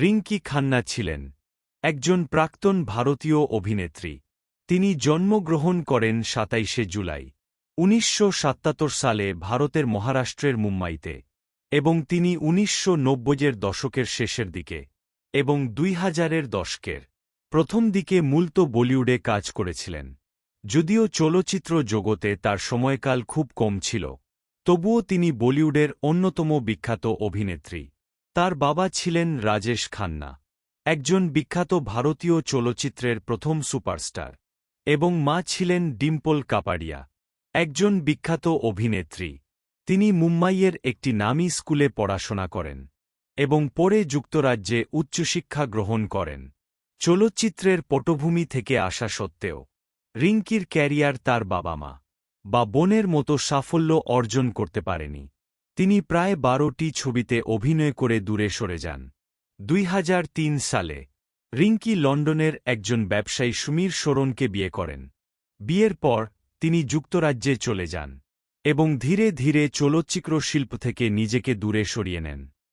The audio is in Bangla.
রিঙ্কি খান্না ছিলেন, একজন প্রাক্তন ভারতীয় অভিনেত্রী। তিনি জন্মগ্রহণ করেন সাতাইশে জুলাই, উনিশশো সাতাত্তর সালে ভারতের মহারাষ্ট্রের মুম্বাইতে এবং তিনি উনিশশো নব্বইয়ের দশকের শেষের দিকে এবং দুই হাজারের দশকের প্রথম দিকে মূলত বলিউডে কাজ করেছিলেন। যদিও চলচ্চিত্র জগতে তার সময়কাল খুব কম ছিল, তবুও তিনি বলিউডের অন্যতম বিখ্যাত অভিনেত্রী। তার বাবা ছিলেন রাজেশ খান্না, একজন বিখ্যাত ভারতীয় চলচ্চিত্রের প্রথম সুপারস্টার, এবং মা ছিলেন ডিম্পল কাপাডিয়া, একজন বিখ্যাত অভিনেত্রী। তিনি মুম্বাইয়ের একটি নামী স্কুলে পড়াশোনা করেন এবং পরে যুক্তরাজ্যে উচ্চশিক্ষা গ্রহণ করেন। চলচ্চিত্রের পটভূমি থেকে আসা সত্ত্বেও, রিঙ্কির ক্যারিয়ার তার বাবা মা বা বোনের মতো সাফল্য অর্জন করতে পারেনি। তিনি প্রায় বারোটি ছবিতে অভিনয় করে দূরে সরে যান। দুই হাজার তিন সালে রিঙ্কি লন্ডনের একজন ব্যবসায়ী সুমীর সোরণকে বিয়ে করেন। বিয়ের পর, তিনি যুক্তরাজ্যে চলে যান এবং ধীরে ধীরে চলচ্চিত্র শিল্প থেকে নিজেকে দূরে সরিয়ে নেন।